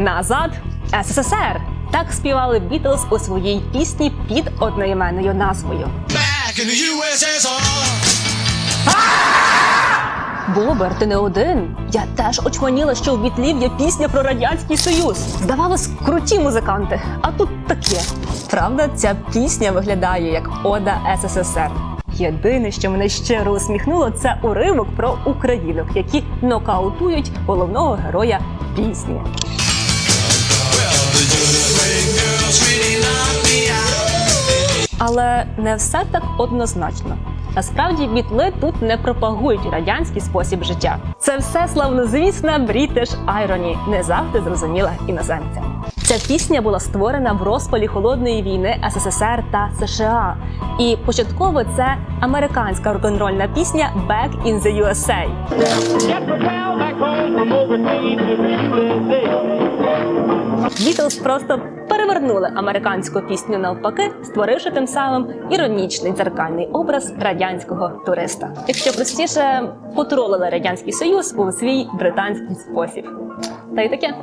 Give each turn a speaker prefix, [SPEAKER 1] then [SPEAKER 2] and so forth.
[SPEAKER 1] Назад СССР. Так співали Бітлз у своїй пісні під одноіменною назвою.
[SPEAKER 2] Back in the USSR.
[SPEAKER 1] Бобер, ти не один. Я теж очманіла, що в Бітлів є пісня про радянський союз. Здавалось, круті музиканти, а тут таке. Правда, ця пісня виглядає як Ода СССР. Єдине, що мене щиро усміхнуло, це уривок про українок, які нокаутують головного героя пісні. Але не все так однозначно. Насправді бітли тут не пропагують радянський спосіб життя. Це все славнозвісна British Irony, не завжди зрозуміла іноземцям. Ця пісня була створена в розпалі холодної війни СССР та США. І початково це американська рок-н-рольна пісня Back in the USA. Бітлз просто перевернули американську пісню навпаки, створивши тим самим іронічний дзеркальний образ радянського туриста. Якщо простіше, потролили радянський союз у свій британський спосіб. Та й таке.